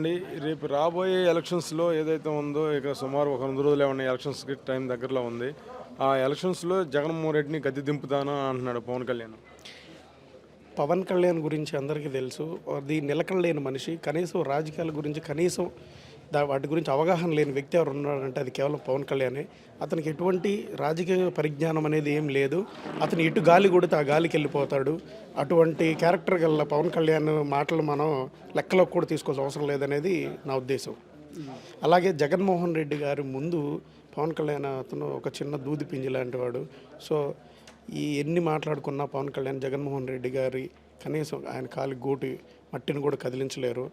అండి. రేపు రాబోయే ఎలక్షన్స్లో ఏదైతే ఉందో ఇక సుమారు ఒక రెండు రోజులు ఏమన్నా ఎలక్షన్స్కి టైం దగ్గరలో ఉంది. ఆ ఎలక్షన్స్లో జగన్మోహన్ రెడ్డిని గద్దె దింపుతాను అంటున్నాడు పవన్ కళ్యాణ్. పవన్ కళ్యాణ్ గురించి అందరికీ తెలుసు. అది నిలకడలేని మనిషి. కనీసం రాజకీయాల గురించి కనీసం దా వాటి గురించి అవగాహన లేని వ్యక్తి ఎవరు ఉన్నారంటే అది కేవలం పవన్ కళ్యాణే. అతనికి ఎటువంటి రాజకీయ పరిజ్ఞానం అనేది ఏం లేదు. అతను ఇటు గాలి కొడితే ఆ గాలికి వెళ్ళిపోతాడు. అటువంటి క్యారెక్టర్ గల పవన్ కళ్యాణ్ మాటలు మనం లెక్కలోకి కూడా తీసుకోవాల్సిన అవసరం లేదనేది నా ఉద్దేశం. అలాగే జగన్మోహన్ రెడ్డి గారి ముందు పవన్ కళ్యాణ్ అతను ఒక చిన్న దూది పింజి లాంటి వాడు. సో ఈ ఎన్ని మాట్లాడుకున్నా పవన్ కళ్యాణ్ జగన్మోహన్ రెడ్డి గారి కనీసం ఆయన కాలి గోటి మట్టిని కూడా కదిలించలేరు.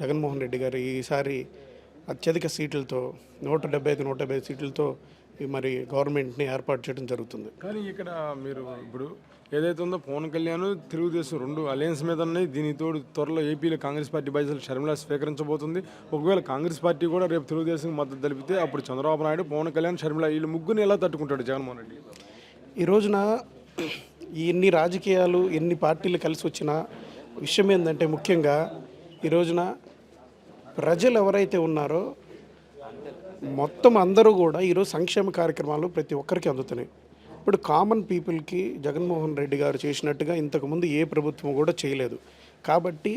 జగన్మోహన్ రెడ్డి గారు ఈసారి అత్యధిక సీట్లతో నూట డెబ్బై ఐదు నూట డెబ్బై సీట్లతో మరి గవర్నమెంట్ని ఏర్పాటు చేయడం జరుగుతుంది. కానీ ఇక్కడ మీరు ఇప్పుడు ఏదైతే ఉందో పవన్ కళ్యాణ్ తెలుగుదేశం రెండు అలయన్స్ మీద ఉన్నాయి. దీనితో త్వరలో ఏపీలో కాంగ్రెస్ పార్టీ బాధ్యతలు షర్మిల స్వీకరించబోతుంది. ఒకవేళ కాంగ్రెస్ పార్టీ కూడా రేపు తెలుగుదేశం మద్దతు తెలిపితే అప్పుడు చంద్రబాబు నాయుడు పవన్ కళ్యాణ్ షర్మిల వీళ్ళు ముగ్గురిని ఎలా తట్టుకుంటాడు జగన్మోహన్ రెడ్డి? ఈ రోజున ఈ ఎన్ని రాజకీయాలు ఎన్ని పార్టీలు కలిసి వచ్చిన విషయం ఏంటంటే ముఖ్యంగా ఈ రోజున ప్రజలు ఎవరైతే ఉన్నారో మొత్తం అందరూ కూడా ఈరోజు సంక్షేమ కార్యక్రమాలు ప్రతి ఒక్కరికి అందుతున్నాయి. ఇప్పుడు కామన్ పీపుల్కి జగన్మోహన్ రెడ్డి గారు చేసినట్టుగా ఇంతకుముందు ఏ ప్రభుత్వం కూడా చేయలేదు. కాబట్టి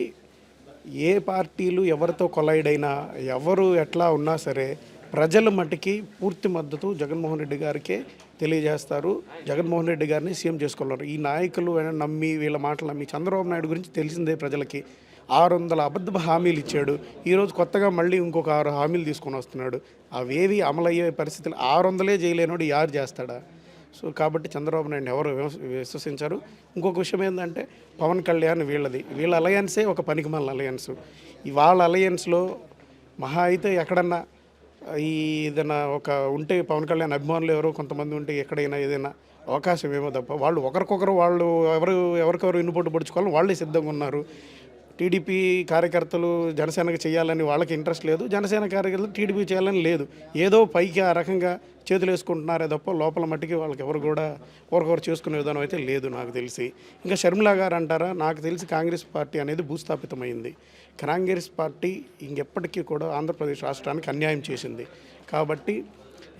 ఏ పార్టీలు ఎవరితో కొలైడ్ అయినా ఎవరు ఎట్లా ఉన్నా సరే ప్రజల మటుకి పూర్తి మద్దతు జగన్మోహన్ రెడ్డి గారికే తెలియజేస్తారు. జగన్మోహన్ రెడ్డి గారిని సీఎం చేసుకోవాలన్నారు. ఈ నాయకులు నమ్మి వీళ్ళ మాటలు నమ్మి చంద్రబాబు నాయుడు గురించి తెలిసిందే ప్రజలకి. ఆరు వందల అబద్ధ హామీలు ఇచ్చాడు. ఈరోజు కొత్తగా మళ్ళీ ఇంకొక ఆరు హామీలు తీసుకొని వస్తున్నాడు. అవేవి అమలయ్యే పరిస్థితులు ఆరు వందలే చేయలేనోడు యారు చేస్తాడా? సో కాబట్టి చంద్రబాబు నాయుడు ఎవరు విశ్వసించారు. ఇంకొక విషయం ఏంటంటే పవన్ కళ్యాణ్ వీళ్ళది. వీళ్ళ అలయన్సే ఒక పనికిమాల అలయన్స్. వాళ్ళ అలయన్స్లో మహా అయితే ఎక్కడన్నా ఈ ఏదైనా ఒక ఉంటే పవన్ కళ్యాణ్ అభిమానులు ఎవరో కొంతమంది ఉంటే ఎక్కడైనా ఏదైనా అవకాశం ఏమో తప్ప వాళ్ళు ఒకరికొకరు వాళ్ళు ఎవరు ఎవరికెవరు ఇన్నుపోటు పడుచుకోవాలని వాళ్ళే సిద్ధంగా ఉన్నారు. టీడీపీ కార్యకర్తలు జనసేనకు చేయాలని వాళ్ళకి ఇంట్రెస్ట్ లేదు జనసేన కార్యకర్తలు టీడీపీ చేయాలని లేదు. ఏదో పైకి ఆ రకంగా చేతులు వేసుకుంటున్నారే తప్ప లోపల మట్టికి వాళ్ళకి ఎవరు కూడా ఒకరికొకరు చేసుకునే విధానం అయితే లేదు నాకు తెలిసి. ఇంకా షర్మిలా గారు అంటారా నాకు తెలిసి కాంగ్రెస్ పార్టీ అనేది భూస్థాపితమైంది. కాంగ్రెస్ పార్టీ ఇంకెప్పటికీ కూడా ఆంధ్రప్రదేశ్ రాష్ట్రానికి అన్యాయం చేసింది. కాబట్టి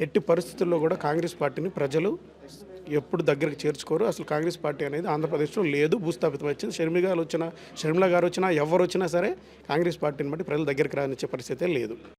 ఎట్టి పరిస్థితుల్లో కూడా కాంగ్రెస్ పార్టీని ప్రజలు ఎప్పుడు దగ్గరికి చేర్చుకోరు. అసలు కాంగ్రెస్ పార్టీ అనేది ఆంధ్రప్రదేశ్లో లేదు భూస్థాపితం వచ్చింది. షర్మిల గారు వచ్చినా షర్మిల గారు వచ్చినా ఎవరు వచ్చినా సరే కాంగ్రెస్ పార్టీని బట్టి ప్రజల దగ్గరికి రానిచ్చే పరిస్థితే లేదు.